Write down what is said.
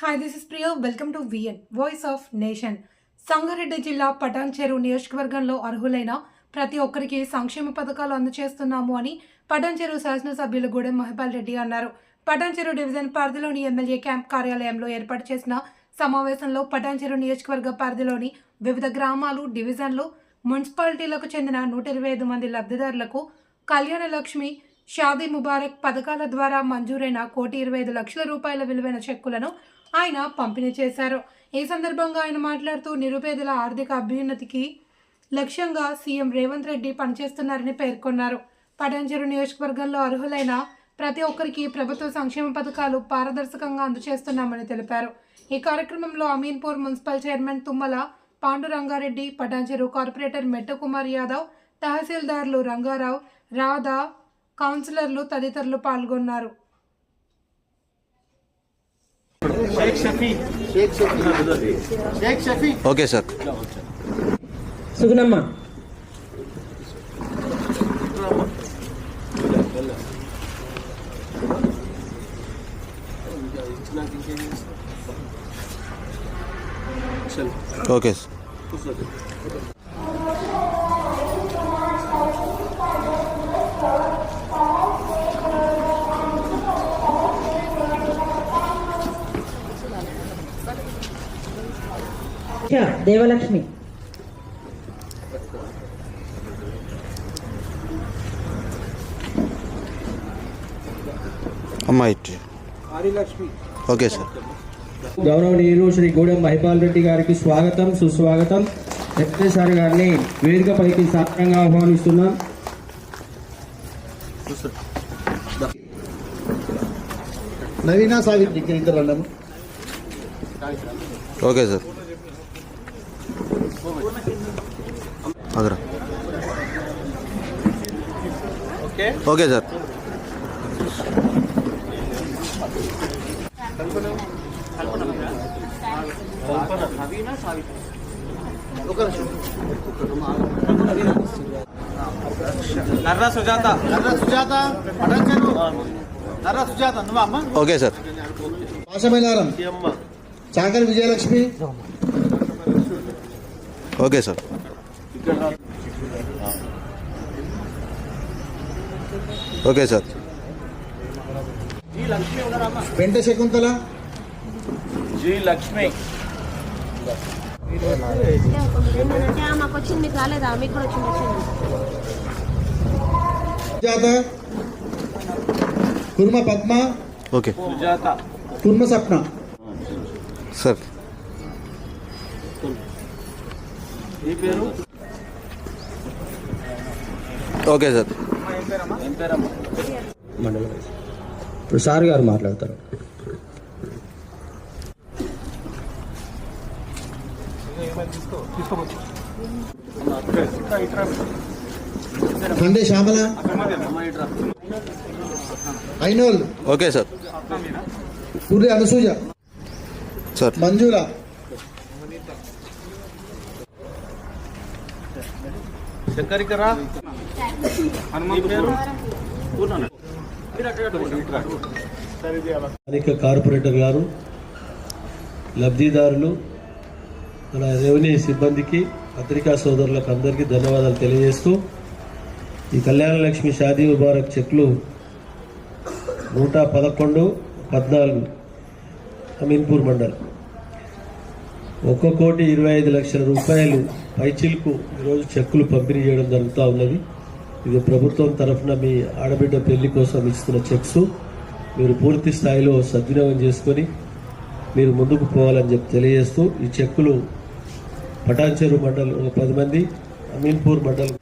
Hi this is Priyo welcome to VN voice of nation Sangareddy జిల్లా పటాన్ చెరువు నియోజకవర్గంలో అర్హులైన ప్రతి ఒక్కరికి సంక్షేమ పథకాలు అందచేస్తున్నాము అని పటాన్ చెరువు శాసనసభ్యులు గూడెం మహిపాల్ రెడ్డి అన్నారు. పటాన్ చెరువు డివిజన్ పరిధిలోని ఎమ్మెల్యే క్యాంప్ కార్యాలయంలో ఏర్పాటు చేసిన సమావేశంలో పటాన్ చెరువు నియోజకవర్గ పరిధిలోని వివిధ గ్రామాలు డివిజన్లు మున్సిపాలిటీలకు చెందిన నూట ఇరవై ఐదు మంది లబ్ధిదారులకు కళ్యాణ లక్ష్మి షాదీ ముబారక్ పథకాల ద్వారా మంజూరైన కోటి ఇరవై ఐదు లక్షల రూపాయల విలువైన చెక్కులను ఆయన పంపిణీ చేశారు. ఈ సందర్భంగా ఆయన మాట్లాడుతూ నిరుపేదల ఆర్థిక అభ్యున్నతికి లక్ష్యంగా సీఎం రేవంత్ రెడ్డి పనిచేస్తున్నారని పేర్కొన్నారు. పటాంచెరు నియోజకవర్గంలో అర్హులైన ప్రతి ఒక్కరికి ప్రభుత్వ సంక్షేమ పథకాలు పారదర్శకంగా అందజేస్తున్నామని తెలిపారు. ఈ కార్యక్రమంలో Ameenpur municipal chairman Tummala Pandurangareddy Patancheru corporator Mettakumar Yadav తహసీల్దార్లు Rangarao Radha కౌన్సిలర్లు తదితరులు పాల్గొన్నారు. Okay okay sir. దేవలక్ష్మి అమ్మా ఇటు ఓకే సార్ గౌరవనీయులు శ్రీ గూడెం మహిపాల్ రెడ్డి గారికి స్వాగతం సుస్వాగతం. వెంకటేశ్వర గారిని వేదికపైకి సాధారణంగా ఆహ్వానిస్తున్నాం. Naveena Savitri okay sir. Okay sir. Narra Sujatha. Narra Sujatha Patancheru Narra Sujatha నువ్వు అమ్మ? Okay sir. Pashamylaram. Chakari Vijayalakshmi. Okay sir. Okay sir. Penta Shakuntala ji Lakshmi ఏమనంటే మాకు వచ్చింది మీకు రాలేదా మీకు కూడా వచ్చింది వచ్చింది సుజాత కుర్మ పద్మ ఓకే సుజాత కుర్మ సప్న సార్ ఈ పేరు ఓకే సార్ ఏం పేరమ్మా మండలం ఇప్పుడు సార్ గారు మాట్లాడతారు Khande Shyamala? Ainol. Okay sir. Purri Anasuya. Sir. Manjula. శంకరికరా? పేరు? స్థానిక కార్పొరేటర్ గారు లబ్ధిదారులు మన రెవెన్యూ సిబ్బందికి పత్రికా సోదరులకు అందరికీ ధన్యవాదాలు తెలియజేస్తూ ఈ కళ్యాణ లక్ష్మి షాదీ ముబారక్ చెక్లు నూట పదకొండు పద్నాలుగు అమీన్పూర్ మండలం. ఒక్క కోటి ఇరవై ఐదు లక్షల రూపాయలు పైచిల్కు ఈరోజు చెక్కులు పంపిణీ చేయడం జరుగుతూ ఉన్నది. ఇది ప్రభుత్వం తరఫున మీ ఆడబిడ్డ పెళ్ళి కోసం ఇస్తున్న చెక్స్. మీరు పూర్తి స్థాయిలో సద్వినియోగం చేసుకొని మీరు ముందుకు పోవాలని చెప్పి తెలియజేస్తూ ఈ చెక్కులు పటాన్చెరు మండల్ ఒక పది మంది అమీన్పూర్ మండల్.